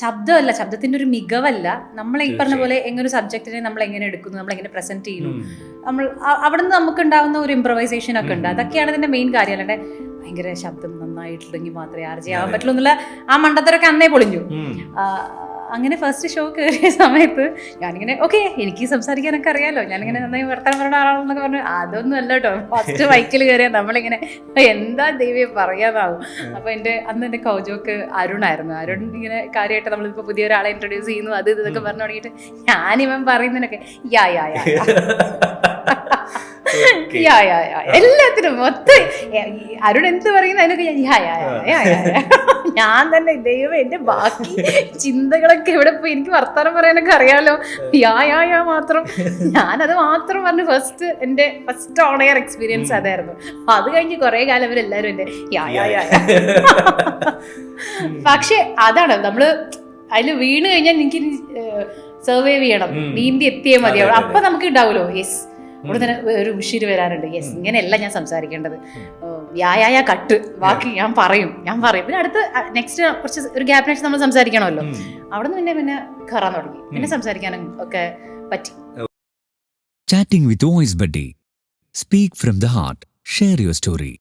ശബ്ദമല്ല ശബ്ദത്തിന്റെ ഒരു മികവല്ല. നമ്മൾ ഈ പറഞ്ഞ പോലെ എങ്ങനെ ഒരു സബ്ജക്റ്റിനെ നമ്മൾ എങ്ങനെ എടുക്കുന്നു നമ്മൾ എങ്ങനെ പ്രസന്റ് ചെയ്യുന്നു നമ്മൾ അവിടെ നിന്ന് നമുക്ക് ഉണ്ടാവുന്ന ഒരു ഇംപ്രവൈസേഷൻ ഒക്കെ ഉണ്ട്. അതൊക്കെയാണ് ഇതിന്റെ മെയിൻ കാര്യം. അല്ലാണ്ട് ഭയങ്കര ശബ്ദം നന്നായിട്ടുണ്ടെങ്കിൽ മാത്രമേ ആർജി ചെയ്യാൻ പറ്റുള്ളൂ എന്നുള്ള ആ മണ്ടത്തരൊക്കെ അന്നേ പൊളിഞ്ഞു. അങ്ങനെ ഫസ്റ്റ് ഷോ കയറിയ സമയത്ത് ഞാനിങ്ങനെ ഓക്കെ എനിക്ക് സംസാരിക്കാനൊക്കെ അറിയാലോ. ഞാനിങ്ങനെ നന്നായി വർത്തമാനം പറയുന്ന ആളാണെന്നൊക്കെ പറഞ്ഞു അതൊന്നും അല്ല കേട്ടോ ഫസ്റ്റ് ബൈക്കിൽ കയറിയാൽ നമ്മളിങ്ങനെ എന്താ ദൈവം പറയാതാവും അപ്പൊ എന്റെ അന്ന് എന്റെ കൗജോക്ക് അരുണായിരുന്നു. അരുൺ ഇങ്ങനെ കാര്യമായിട്ട് നമ്മളിപ്പോൾ പുതിയ ഒരാളെ ഇൻട്രൊഡ്യൂസ് ചെയ്യുന്നു അത് ഇതൊക്കെ പറഞ്ഞു തുടങ്ങിയിട്ട് ഞാനിവൻ പറയുന്നതിനൊക്കെ യാ യാ യാ യാ. യാ യാ എല്ലാത്തിനും മൊത്തം അരുൺ എന്ത് പറയുന്ന അതിനൊക്കെ യാ യാ യാ യാ. ഞാൻ തന്നെ ദൈവം എന്റെ ബാക്കി ചിന്തകളൊക്കെ എവിടെ പോയി? എനിക്ക് വർത്താനം പറയാനൊക്കെ അറിയാലോ. യാ യാ യാ മാത്രം. ഞാനത് മാത്രം പറഞ്ഞു. ഫസ്റ്റ് എന്റെ ഫസ്റ്റ് ഓൺ എയർ എക്സ്പീരിയൻസ് അതായിരുന്നു. അപ്പൊ അത് കഴിഞ്ഞ് കുറെ കാലം അവരെല്ലാരും എന്റെ യാ യാ യാ. പക്ഷെ അതാണ് നമ്മൾ അതിൽ വീണ് കഴിഞ്ഞാൽ എനിക്ക് സർവൈവ് ചെയ്യണം. നീന്തി എത്തിയേ മതിയാവും അപ്പൊ നമുക്ക് ഉണ്ടാവുമല്ലോ. യെസ് ഇവിടെ തന്നെ ഒരു ഉഷിര് വരാറുണ്ട് യെസ് ഇങ്ങനെയല്ല ഞാൻ സംസാരിക്കേണ്ടത്. വ്യായായ കട്ട്. ബാക്കി ഞാൻ പറയും. ഞാൻ പറയും. പിന്നെ അടുത്ത് നെക്സ്റ്റ് കുറച്ച് ഒരു ഗ്യാപ്പിനേഷൻ നമ്മൾ സംസാരിക്കണമല്ലോ. അവിടെ നിന്ന് പിന്നെ പിന്നെ കയറാൻ തുടങ്ങി. പിന്നെ. സംസാരിക്കാനും ഒക്കെ പറ്റി. Chatting with voice buddy speak from the heart share your story.